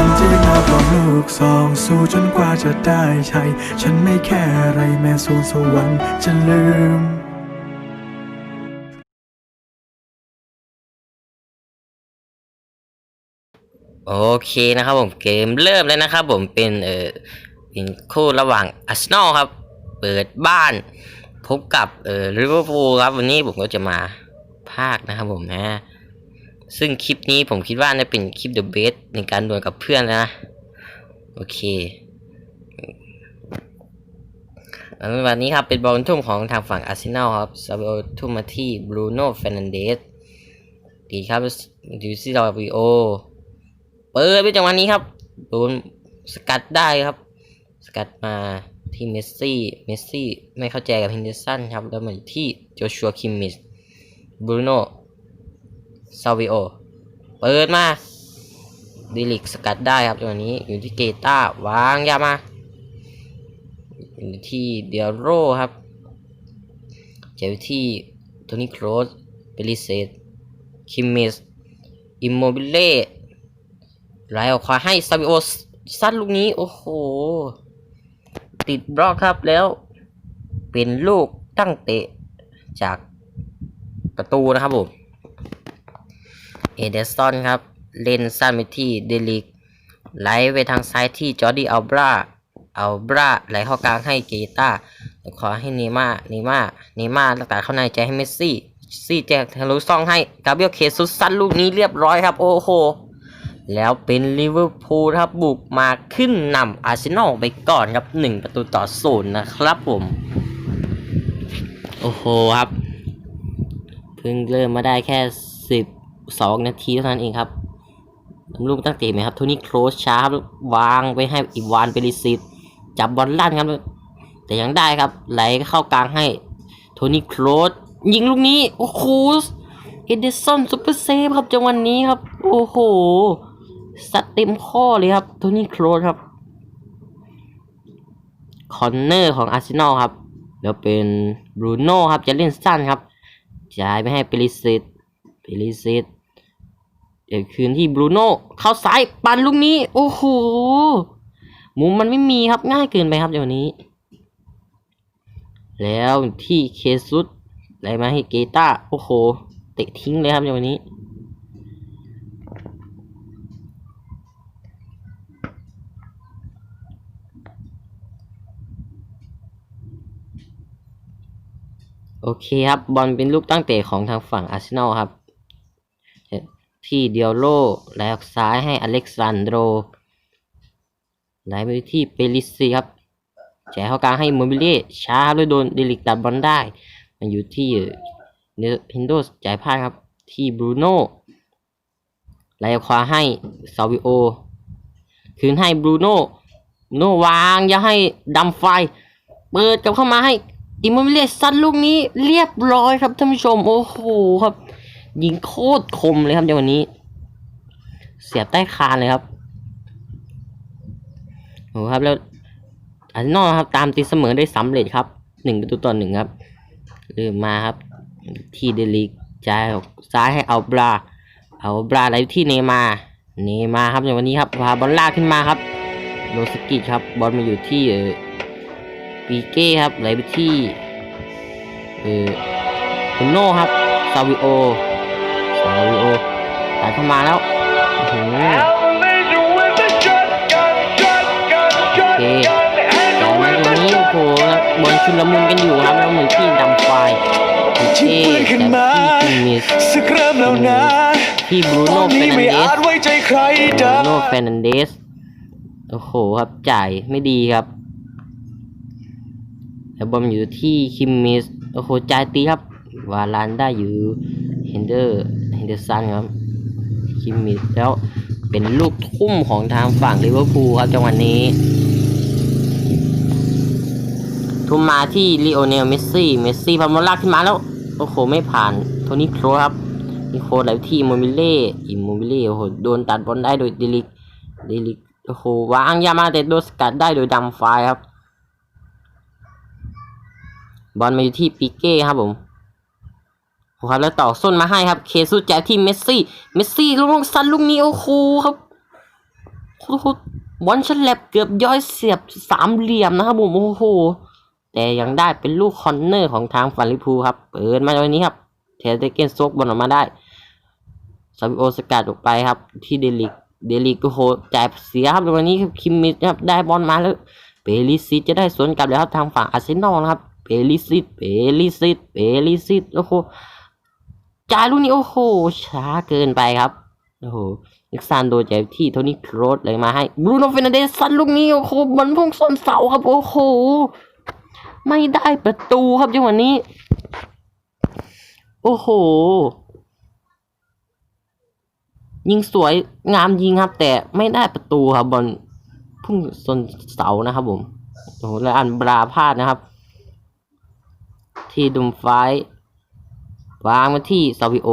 วันที่เราพร้อมลูกสองสู้จนกว่าจะได้ใช้ฉันไม่แค่อะไรแม้สูนสวรรค์จะลืมโอเคนะครับผมเกมเริ่มแล้วนะครับผมเป็นเออเป็นคู่ระหว่างอาร์เซนอลครับ เปิดบ้านพบกับเออลิเวอร์พูลครับ วันนี้ผมก็จะมาภาคนะครับผมนะ ซึ่งคลิปนี้ผมคิดว่าน่าเป็นคลิปเดอะเบสในการดวลกับเพื่อนนะ โอเควันนี้ครับเป็นบอลทุ่มของทางฝั่งอาร์เซนอลครับซาเบลทุ่มมาที่บรูโน่เฟรนันเดสดีครับดิวซี่ดอวิโอ เปิดไปจังหวะนี้ครับโดนสกัดได้ครับ สกัดมาที่เมสซี่ เมสซี่ไม่เข้าใจกับเฮนเดอร์สันครับ แล้วมาที่โจชัวคิมมิสบรูโน่ ซาวิโอ เปิดมาดิลิกสกัดได้ครับจัวนี้อยู่ที่เกต้าวางยามาอยู่ที่เดียโรครับเจอที่โทนี่โครสเปริเซตคิมเมสอิมโมบิเล่ไหลออกขวาให้ซาบิโอซัดลูกนี้ โอ้โห ติดบล็อกครับแล้ว เป็นลูกตั้งเตะจากประตูนะครับผม เอเดสตันครับ เล่นสั้นไปที่เดลิกไหลไปทางซ้ายที่จอร์ดี้อัลบราอัลบราไหลเข้ากลางให้เกตาขอให้เนม่าเนม่าเนม่าลักตาเข้าในใจให้เมสซี่ซี่แจกทะลุซองให้กาเบรียลเคซุสซัดลูกนี้เรียบร้อยครับ โอ้โห แล้วเป็นลิเวอร์พูลครับบุกมาขึ้นนำอาร์เซนอลไปก่อนครับ 1 ประตูต่อศูนย์นะครับผม โอ้โหครับ เพิ่งเริ่มมาได้แค่ 2 นาทีเท่านั้นเองครับลูกตั้งเตะไหมครับโทนี่โครสช้าครับวางไปให้อีวานเปริซิตจับบอลลั่นครับ แต่ยังได้ครับ ไหลเข้ากลางให้โทนี่โครสยิงลูกนี้ โอ้โหเอเดสันซุปเปอร์เซฟครับจังหวันนี้ครับ โอ้โหสัดเต็มข้อเลยครับโทนี่โครสครับคอนเนอร์ของอาร์เซนอลครับ แล้วเป็นบรูโน่ครับจะเล่นสั้นครับจ่ายไปให้เปริซิตเปริซิต เดี๋ยวคืนที่บรูโน่เข้าซ้ายปันลูกนี้ โอ้โหมุมมันไม่มีครับง่ายเกินไปครับเดี๋ยวนี้ แล้วที่เคซุสไหลมาให้เกต้าโอ้โหเตะทิ้งเลยครับเดี๋ยวนี้ โอเคครับบอลเป็นลูกตั้งเตะของทางฝั่งอาร์เซนอลครับ ที่เดียโลไหลออกซ้ายให้อเล็กซานโดรไหลไปที่เปริสซีครับแจกเข้ากลางให้โมบิเล่ช้าเลยโดนเดลิกตัดบอลได้ มันอยู่ที่เนเฮนโดสจ่ายพลาดครับ ที่บรูโน่ไหลออกขวาให้ซาวิโอ คืนให้บรูโน่โน่วางอย่าให้ดำไฟ เปิดกลับเข้ามาให้อิมโมบิเล่ซัดลูกนี้เรียบร้อยครับท่านผู้ชม โอ้โหครับ ยิงโคตรคมเลยครับในวันนี้ เสียบใต้คานเลยครับโอ้ครับแล้วอาร์เซนอลครับ ตามตีเสมอได้สำเร็จครับหนึ่งประตูต่อหนึ่งครับเริ่มมาครับ ที่เดลิกจ่ายออกซ้ายให้เอาบราเอาบราไหลที่เนมาเนมาครับในวันนี้ครับพาบอลลากขึ้นมาครับโรสกิครับ บอลมาอยู่ที่เออปีเก้ครับไหลไปที่เออคุโน่ครับซาวิโอ ซาวิโอตัดเข้ามาแล้วโอ้โหโอเคแต่มาตรงนี้โอ้โหครับบอลชุลมุนกันอยู่ครับแล้วเหมือนที่ดำไฟโอเคที่ปืนขึ้นมาจากที่มิสสักเริ่มแล้วนะที่บรูตอโน่นเฟนี้รนันไม่เดอาสจไว้ใจใครบรูได้โน่เฟรนันเดสโอ้โหครับจ่ายไม่ดีครับแล้วบอลอยู่ที่คิมมิส โอ้โห จ่ายตีครับ วาลานได้อยู่ เฮนเดอร์ เดอร์สันครับคิมมิสแล้วเป็นลูกทุ่มของทางฝั่งลิเวอร์พูลครับจังหวะนี้ ทุ่มมาที่ลีโอเนลเมสซี่เมสซี่พาโมลากขึ้นมาแล้ว โอ้โห ไม่ผ่านโทนี่โครครับนี่โครสไหลที่โมบิเล่อิโมบิเล่โอ้โหโดนตัดบอลได้โดยเดลิกเดลิกโอ้โหวางยามาแต่โดนสกัดได้โดยดัมไฟครับ บอลมาอยู่ที่ปิเก้ครับผม ครับแล้วต่อส้นมาให้ครับ เคซุแจกที่เมสซี่ เมสซี่ลูกลงซันลูกนี้โอ้โหครับโอ้โหบอลฉลับเกือบย้อยเสียบสามเหลี่ยมนะครับผมโอ้โห แต่ยังได้เป็นลูกคอนเนอร์ของทางฝันลิพูครับ เปิดมาตรงนี้ครับ เทสเตเกนซกบอลออกมาได้ซาบิโอสกัดออกไปครับ ที่เดลิก เดลิกก็โหจ่ายเสียครับตรงนี้ครับคิมมิชครับได้บอลมาแล้ว เปลิซิตจะได้สวนกลับแล้วครับทางฝั่งอาร์เซนอลนะครับ เปลิซิต เปลิซิต เปลิซิตโอ้โห จ่ายลูกนี้โอ้โหช้าเกินไปครับโอ้โหอ็กซานโดจ่ายที่โทนี่โครสเลยมาให้บรูโน่เฟนเดสซัดลูกนี้โอ้โหบอลพุ่งส้นเสาครับโอ้โหไม่ได้ประตูครับจังหวะนี้ โอ้โห ยิงสวยงามยิงครับ แต่ไม่ได้ประตูครับบอลพุ่งส้นเสานะครับผมโอ้โหแล้วอันบราพลาดนะครับ ที่ดุมไฟ วางมาที่ซาวิโอ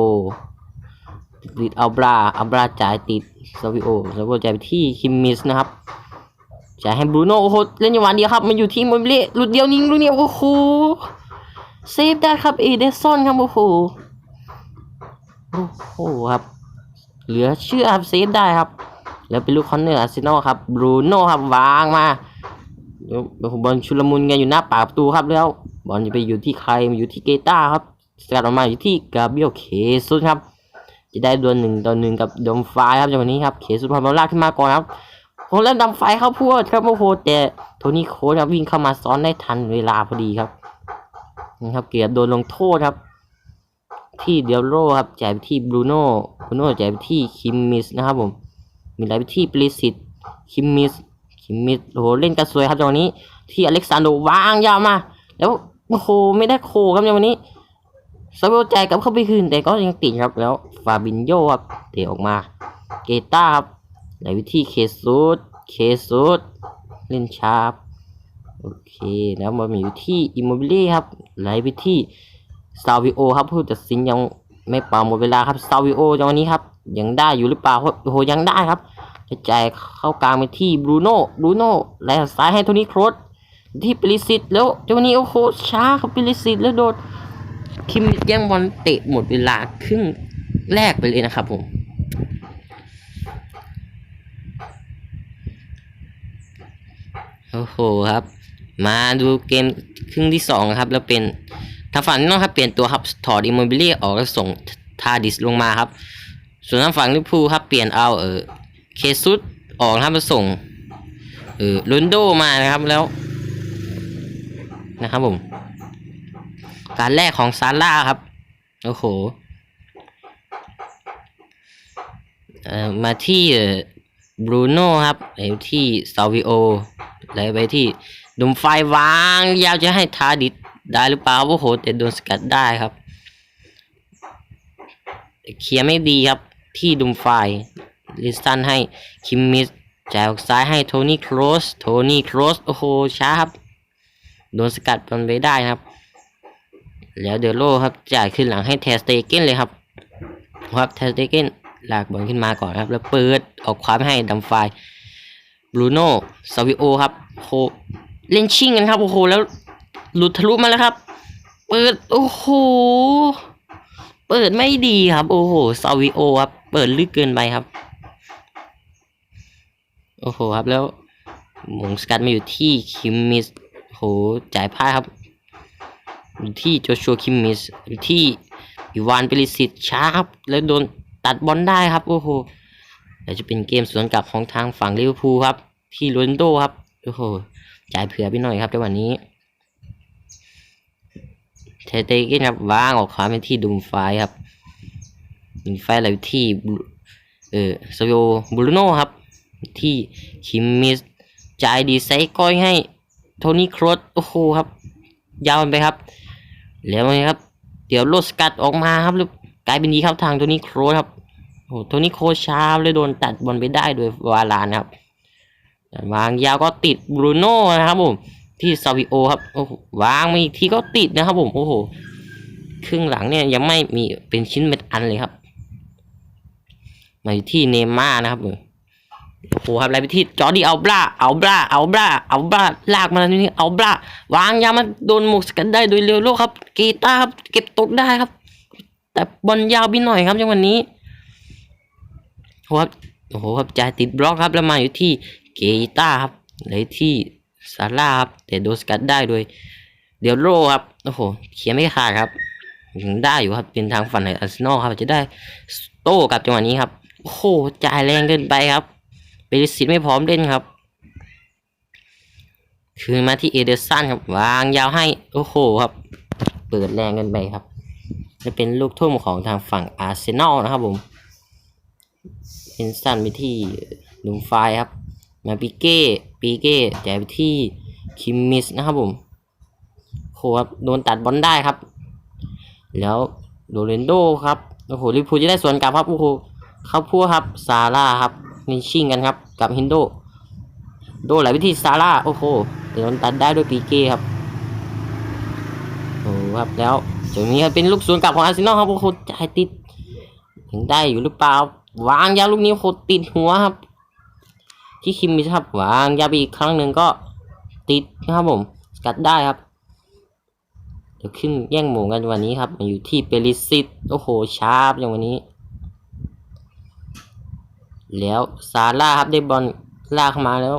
ติดอัลบราอัลบราจ่ายติดซาวิโอซาวิโอจ่ายไปที่คิมมิสนะครับจ่ายให้บรูโน่โอ้โหเล่นอย่างหวานเดียวครับ มันอยู่ที่โมบิเล่หลุดเดียวยิงลูกเดียวโอ้โหเซฟได้ครับเอเดซอนครับโอ้โหโอ้โหครับ เหลือเชื่อครับเซฟได้ครับ แล้วเป็นลูกคอนเนอร์อาร์เซนอลครับบรูโน่ครับวางมาบอลชุลมุนกันอยู่หน้าปากประตูครับแล้ว บอลจะไปอยู่ที่ใครมาอยู่ที่เกต้าครับ สกัดออกมาอยู่ที่กาเบียลเคซุสครับ จะได้ดวลหนึ่งต่อหนึ่งกับดมไฟครับจังหวะนี้ครับเคซุสพอมาลากขึ้นมาก่อนครับโอ้แล้วดำไฟเข้าพวดครับโอ้โหแต่โทนี่โค้ชครับวิ่งเข้ามาซ้อนได้ทันเวลาพอดีครับนี่ครับ เกียบโดนลงโทษครับ ที่เดียโรครับแจ่ายไปที่บรูโน่บรูโน่แจ่ายไปที่คิมมิสนะครับผมมีไหลไปที่ปริสิตคิมมิสคิมมิสโอ้โหเล่นกันสวยครับจังหวะนี้ ที่อเล็กซานโดวางยาวมา แล้วโอ้โหไม่ได้โคครับจังหวะนี้ ซาเวลใจกับเข้าไปคืนแต่ก็ยังติดครับแล้วฟาบินโยครับเตะออกมา เกต้าครับไหลไปที่เคซูดเคซูดเล่นชาร์ปโอเคแล้วมาอยู่ที่อิมโมบิเล่ครับไหลไปที่ซาวิโอครับผู้ตัดสินยังไม่เป่าหมดเวลาครับซาวิโอจังวะนี้ครับยังได้อยู่หรือเปล่าโอ้โหยังได้ครับจะจ่ายเข้ากลางไปที่บรูโน่บรูโน่แลซ้ายให้โทนี่โครสที่ปริสิตแล้วจังวะนี้โอ้โหช้าครับปริสิตแล้วโดน คิมแย่งบอลเตะหมดเวลาครึ่งแรกไปเลยนะครับผมโอ้โหครับ มาดูเกมครึ่งที่สองครับ แล้วเป็นทางฝั่งนี้นะครับเปลี่ยนตัวครับถอดอิมโมบิเลีออกแล้วส่งทาดิสลงมาครับ ส่วนทางฝั่งลิเวอร์พูลครับเปลี่ยนเอาเออเคซุสออกครับมาส่งเออลุนโดมานะครับแล้ว นะครับผม การแรกของซาร่าครับ โอ้โหเอ่อมาที่บรูโน่ครับไปที่ซาวิโอแล้วไปที่ดุมไฟวางยาวจะให้ทาดิสได้หรือเปล่าโอ้โหแต่โดนสกัดได้ครับเคลียร์ไม่ดีครับ ที่ดุมไฟลิสตันให้คิมมิสแจกซ้ายให้โทนี่ครอสโทนี่ครอสโอ้โหช้าครับ โดนสกัดมันไปได้ครับ แล้วเดโลครับจ่ายขึ้นหลังให้แทสเตเกนเลยครับครับแทสเตเกนลากบอลขึ้นมาก่อนครับ แล้วเปิดออกขวาไปให้ดัมไฟบรูโน่ซาวิโอครับโอ้เล่นชิงกันครับโอ้โหแล้วหลุดทะลุมาแล้วครับ เปิดโอ้โหเปิดไม่ดีครับ โอ้โหซาวิโอครับ เปิดลึกเกินไปครับ โอ้โหครับแล้วหมงสกัดมาอยู่ที่คิมมิสโหจ่ายพลาดครับ อยู่ที่โจชัวคิมมิสอยู่ที่อีวานเปริสิตช้าครับแล้วโดนตัดบอลได้ครับโอ้โหแล้วจะเป็นเกมสวนกลับของทางฝั่งลิเวอร์พูลครับ ที่โรนโดครับโอ้โหจ่ายเผื่อไปหน่อยครับจังหวะนี้เทเตเกนครับวางออกขวาเป็นที่ดุมไฟครับดุมไฟอะไรที่เออซโยบรูโนครับ ที่คิมมิสจ่ายดีไซน์ก้อยให้โทนี่ครอสโอ้โหครับ ยาวไปครับ แล้วไงครับ เดี๋ยวโลสกัดออกมาครับล้วกลายเป็นดีครับทางโทนี่ครครับโอ้โหโทนี่โครช้าเลยโดนตัดบอลไปได้โดยวาลานครับวางยาวก็ติดบรูโน่นะครับผมที่ซาวิโอครับโอ้วางมาอีกทีก็ติดนะครับผมโอ้โหครึ่งหลังเนี่ยยังไม่มีเป็นชิ้นเป็นอันเลยครับมาที่เนม่านะครับผม โอ้โหครับอะไรไปที่จอร์ดีเอาบราเอาบราเอาบราเอาบราลากมาตรงนี้เอาบราวางยามาโดนหมวกสกัดได้โดยเร็วโลกครับเกตาครับเก็บตกได้ครับ แต่บอลยาวไปหน่อยครับจังหวะนี้โอ้โหครับโอ้โหครับจ่ายติดบล็อกครับแล้วมาอยู่ที่กอิต้าครับเลยที่ซาร่าครับแต่โดนสกัดได้โดยเดลโรครับโอ้โหเขียนไม่ขาดครับยังได้อยู่ครับเป็นทางฝั่งในอาร์เซนอลครับจะได้โต้กลับจังหวะนี้ครับโอ้โหจ่ายแรงเกินไปครับ เปริสิตไม่พร้อมเล่นครับ คืนมาที่เอเดอร์สันครับ วางยาวให้ โอ้โหครับ เปิดแรงกันไปครับ จะเป็นลูกทุ่มของทางฝั่งอาร์เซนอลนะครับผมเป็นสั้นไปที่ลุงไฟครับ มาปิเก้ปิเก้แจกไปที่คิมมิสนะครับผมโหครับโดนตัดบอลได้ครับ แล้วโดเรนโดครับ โอ้โหลิพูจะได้ส่วนกลับครับ โอ้โหเข้าพัวครับ ซาร่าครับ นี่ชิงกันครับ กับฮินโด โดนหลายวิธีซาร่าโอ้โหแต่โดนตัดได้ด้วยปีเก้ครับโอ้ครับแล้วตรงนี้เป็นลูกสวนกลับของอาร์เซนอลครับโอ้โหจ่ายติดยังได้อยู่หรือเปล่าวางยาวลูกนี้โอ้โหติดหัวครับ ที่คิมมิสครับวางยาวไปอีกครั้งหนึ่งก็ติดนะครับผมสกัดได้ครับเดี๋ยวขึ้นแย่งหมูกันวันนี้ครับ มาอยู่ที่เปริซิตโอ้โหชาร์ปอย่างวันนี้ แล้วซาร่าครับได้บอลลากเข้ามาแล้ว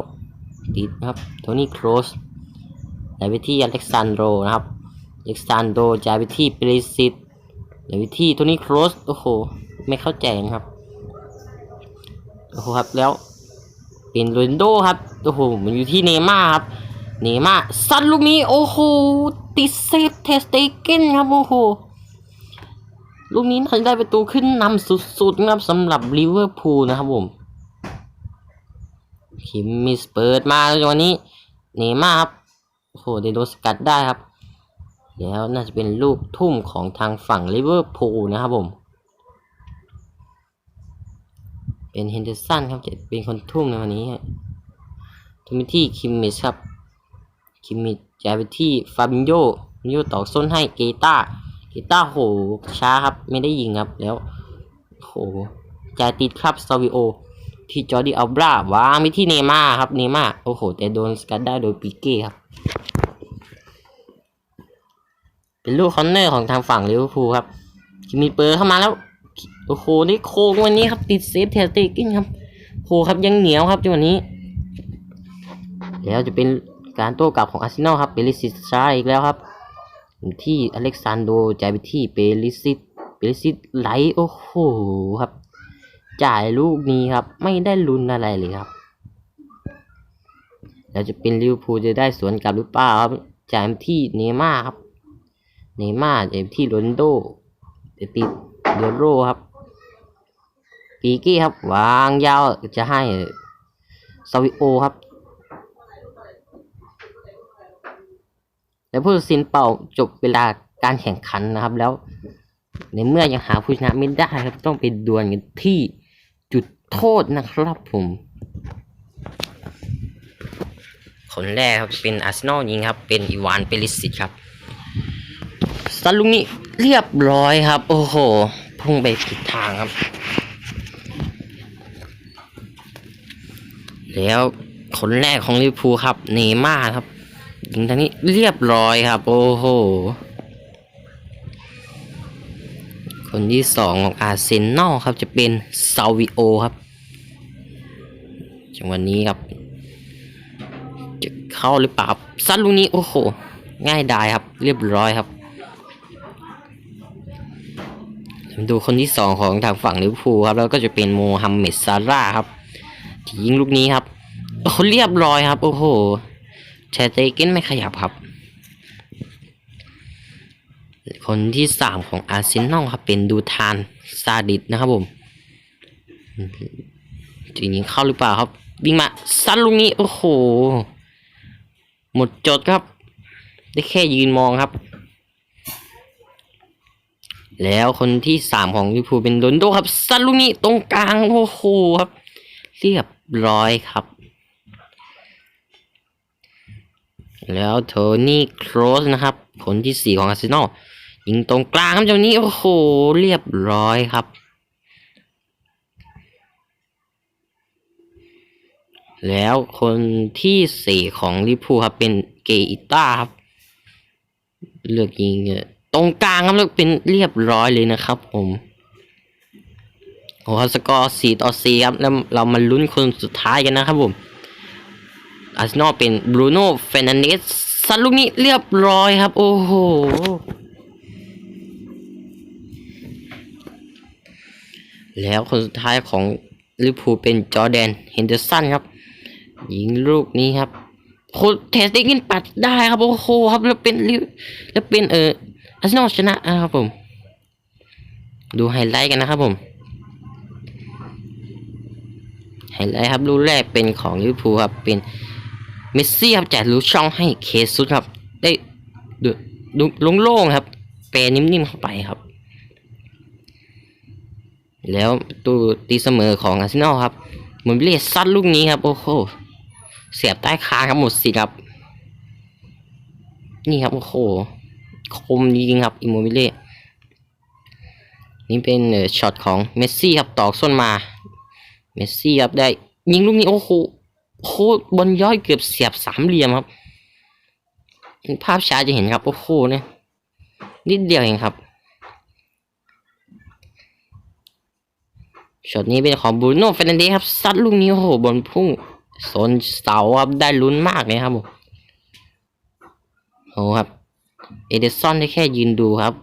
ติดนะครับโทนี่โครสไหลไปที่อเล็กซานโดนะครับอเล็กซานโดจ่ายไปที่ปริซิตไหลไปที่โทนี่โครสโอ้โหไม่เข้าใจนะครับโอ้โหครับแล้วเป็นโรนโดครับโอ้โหมันอยู่ที่เนม่าครับเนม่าซัดลูกนี้โอ้โหติดเซฟเทสเตเกนครับโอ้โห ลูกนี้น่าจะได้ประตูขึ้นนำสุดๆนะครับสำหรับลิเวอร์พูลนะครับผมคิมมิสเปิดมาแล้วจังหวะนี้เนมาครับโอ้โหได้โดสกัดได้ครับ แล้วน่าจะเป็นลูกทุ่มของทางฝั่งลิเวอร์พูลนะครับผม เป็นเฮนเดอร์สันครับจะเป็นคนทุ่มในวันนี้ทุ่มไปที่คิมมิสครับ คิมมิสจ่ายไปที่ฟาบิโยฟาบิโยต่อส้นให้เกตา กตาโหช้าครับ ไม่ได้ยิงครับแล้วโหจาติดครับซาวิโอ ที่จอร์ดีอัลบราวางไปที่เนม่าครับเนม่าโอ้โห แต่โดนสกัดได้โดยปีเก้ครับ เป็นลูกคอนเนอร์ของทางฝั่งลิเวอร์พูลครับคิมมิเปิดเข้ามาแล้ว โอ้โหได้โค้งวันนี้ครับ ติดเซฟเทสติกินครับโหครับยังเหนียวครับจังหวะนี้ แล้วจะเป็นการโต้กลับของอาร์เซนอลครับเปริซิชาอีกแล้วครับ ที่อเล็กซานโดจ่ายไปที่เปริซิตเปริซิตไหลโอ้โหครับ จ่ายลูกนี้ครับ ไม่ได้ลุ้นอะไรเลยครับ แล้วจะเป็นลิเวอร์พูลจะได้สวนกลับหรือเปล่าครับจ่ายที่เนยม่าครับเนยม่าจ่ายที่โรนโดแต่ติดเดโรครับปีกี้ครับ วางยาวจะให้ซาวิโอครับ แล้วผู้ตัดสินเป่าจบเวลาการแข่งขันนะครับ แล้ว ในเมื่อยังหาผู้ชนะไม่ได้ครับต้องไปดวลกันที่จุดโทษนะครับผม คนแรกครับเป็นอาร์เซนอลยิงครับ เป็นอีวานเปริสิตครับซัดลุงนี้เรียบร้อยครับ โอ้โห พุ่งไปผิดทางครับ แล้วคนแรกของลิเวอร์พูลครับเนย์ม่าร์ครับ ยิงทางนี้เรียบร้อยครับ โอ้โห คนที่สองของอาร์เซนอลครับจะเป็นซาวิโอครับ จังหวะนี้ครับ จะเข้าหรือเปล่าซัดลูกนี้ โอ้โห ง่ายดายครับ เรียบร้อยครับดูคนที่สองของทางฝั่งลิเวอร์พูลครับแล้วก็จะเป็นโมฮัมเหม็ดซาร่าครับที่ยิงลูกนี้ครับโอ้เรียบร้อยครับ โอ้โห แชร์เตเกนไม่ขยับครับ คนที่สามของอาร์เซนอลครับเป็นดูทานซาดิสนะครับผมจริงๆเข้าหรือเปล่าครับวิ่งมาซัดลูกนี้โอ้โห หมดจดครับ ได้แค่ยืนมองครับ แล้วคนที่สามของลิพูเป็นโดนโดครับซัดลูกนี้ตรงกลางโอ้โหครับ เรียบร้อยครับ แล้วโทนี่โครสนะครับคนที่สี่ของอาร์เซนอลยิงตรงกลางครับเจ้านี้ โอ้โห เรียบร้อยครับ แล้วคนที่สี่ของลิพูครับ เป็นเกอิต้าครับ เลือกยิงตรงกลางครับเลือกเป็นเรียบร้อยเลยนะครับผมโอ้โหสกอร์สี่ต่อสี่ครับ แล้วเรามาลุ้นคนสุดท้ายกันนะครับผม อาร์เซนอลเป็นบรูโน่เฟนันเดสซัดลูกนี้เรียบร้อยครับ โอ้โหแล้วคนสุดท้ายของลิเวอร์พูลเป็นจอแดนเฮนเดอร์สันครับ ยิงลูกนี้ครับโคเทสติกินปัดได้ครับ โอ้โหครับแล้วเป็นแล้วเป็นเอออาร์เซนอลชนะนะครับผม ดูไฮไลท์กันนะครับผมไฮไลท์ครับลูกแรกเป็นของลิเวอร์พูลครับเป็น เมสซี่ครับจ่ายลูกช่องให้เคซุสครับ ได้ดูดูโล่งครับแปรนิ่มๆเข้าไปครับ แล้วตูตีเสมอของอาร์เซนอลครับมือนเลียซัดลูกนี้ครับ โอ้โหเสียบใต้คางครับหมดสิครับ นี่ครับ โอ้โห คมจริงครับอิโมบิเล่นี่เป็นช็อตของเมสซี่ครับตอกส้นมา เมสซี่ครับได้ยิงลูกนี้ โอ้โห โคตรบอลย้อยเกือบเสียบสามเหลี่ยมครับภาพช้าจะเห็นครับโอ้โหเนี่ยนิดเดียวเองครับช็อตนี้เป็นของบูโน่เฟรนันเดสครับซัดลูกนี้โอ้โหบอลพุ่งโซนเสาครับได้ลุ้นมากเลยครับผมโอ้ครับ เอเดซอนได้แค่ยืนดูครับ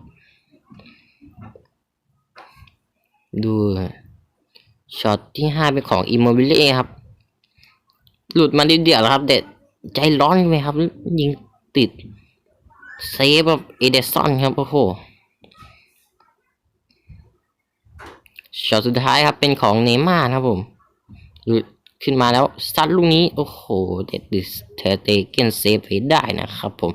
ดูช็อตที่ห้าเป็นของอิมโมบิเล่ครับ หลุดมาดิเดียวแล้วครับเด็ดใจร้อนไหมครับ ยิงติด เซฟแบบเอเดซอนครับ โอ้โหช็อตสุดท้ายครับเป็นของเนม่านะครับผมหลุดขึ้นมาแล้วซัดลูกนี้ โอ้โห เด็ดดิสเทเตเกนเซฟไว้ได้นะครับผม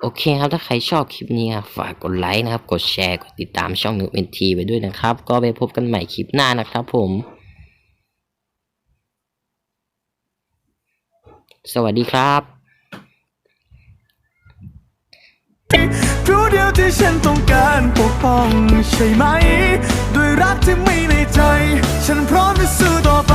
โอเคครับ ถ้าใครชอบคลิปนี้ครับฝากกดไลค์นะครับ กดแชร์ กดติดตามช่องหนึ่งเอ็นทีไปด้วยนะครับ ก็ไปพบกันใหม่คลิปหน้านะครับผม สวัสดีครับรู้เดียวที่ฉันต้องการปกป้องใช่ไหม ด้วยรักที่ไม่ในใจ ฉันพร้อมจะสู้ต่อไป